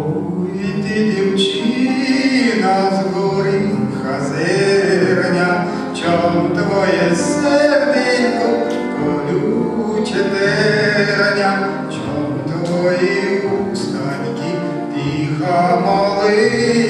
Ой, дівчина з гори чом твоє серденько колюче терня, чом твої устаньки тиха молитва,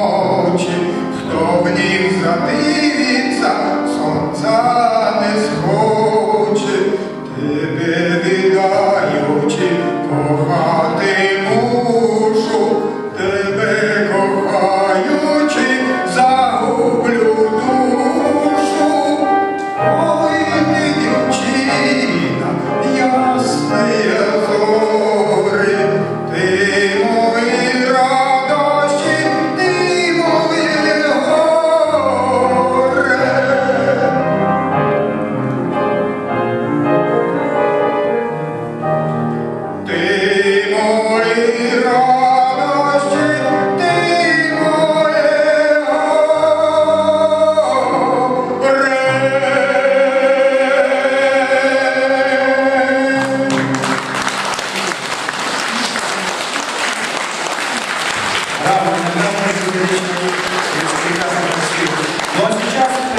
Irá.